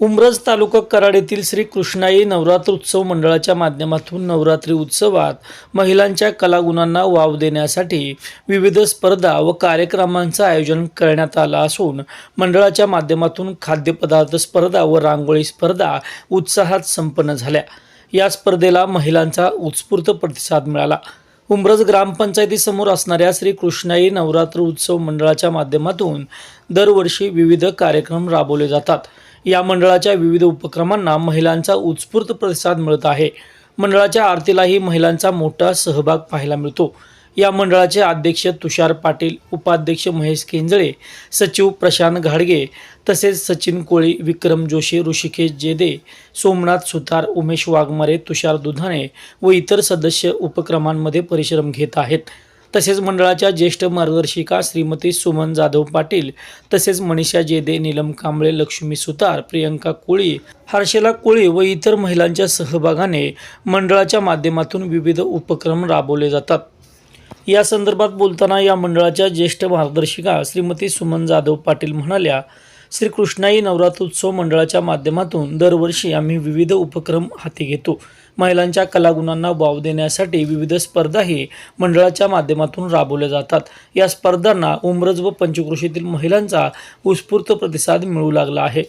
उमरज तालुका कराड येथील श्री कृष्णाई नवरात्र उत्सव मंडळाच्या माध्यमातून नवरात्री उत्सवात महिलांच्या कलागुणांना वाव देण्यासाठी विविध स्पर्धा व कार्यक्रमांचं आयोजन करण्यात आलं असून मंडळाच्या माध्यमातून खाद्यपदार्थ स्पर्धा व रांगोळी स्पर्धा उत्साहात संपन्न झाल्या. या स्पर्धेला महिलांचा उत्स्फूर्त प्रतिसाद मिळाला. उमरज ग्रामपंचायतीसमोर असणाऱ्या श्री कृष्णाई नवरात्र उत्सव मंडळाच्या माध्यमातून दरवर्षी विविध कार्यक्रम राबवले जातात. या मंडळाच्या विविध उपक्रमांना महिलांचा उत्स्फूर्त प्रतिसाद मिळत आहे. मंडळाच्या आरतीलाही महिलांचा मोठा सहभाग पाहायला मिळतो. या मंडळाचे अध्यक्ष तुषार पाटील उपाध्यक्ष महेश केंजळे सचिव प्रशांत घाडगे तसेच सचिन कोळी विक्रम जोशी ऋषिकेश जेदे सोमनाथ सुतार उमेश वाघमारे तुषार दुधाणे व इतर सदस्य उपक्रमांमध्ये परिश्रम घेत आहेत. तसेच मंडळाच्या ज्येष्ठ मार्गदर्शिका श्रीमती सुमन जाधव पाटील तसेच मनीषा जेदे नीलम कांबळे लक्ष्मी सुतार प्रियंका कोळी हर्षला कोळी व इतर महिलांच्या सहभागाने मंडळाच्या माध्यमातून विविध उपक्रम राबवले जातात. या संदर्भात बोलताना या मंडळाच्या ज्येष्ठ मार्गदर्शिका श्रीमती सुमन जाधव पाटील म्हणाल्या श्री कृष्णाई नवरात्रोत्सव मंडळाच्या माध्यमातून दरवर्षी आम्ही विविध उपक्रम हाती घेतो. महिलांच्या कलागुणांना वाव देण्यासाठी विविध स्पर्धाही मंडळाच्या माध्यमातून राबवल्या जातात. या स्पर्धांना उमरज व पंचक्रोशीतील महिलांचा उत्स्फूर्त प्रतिसाद मिळू लागला आहे.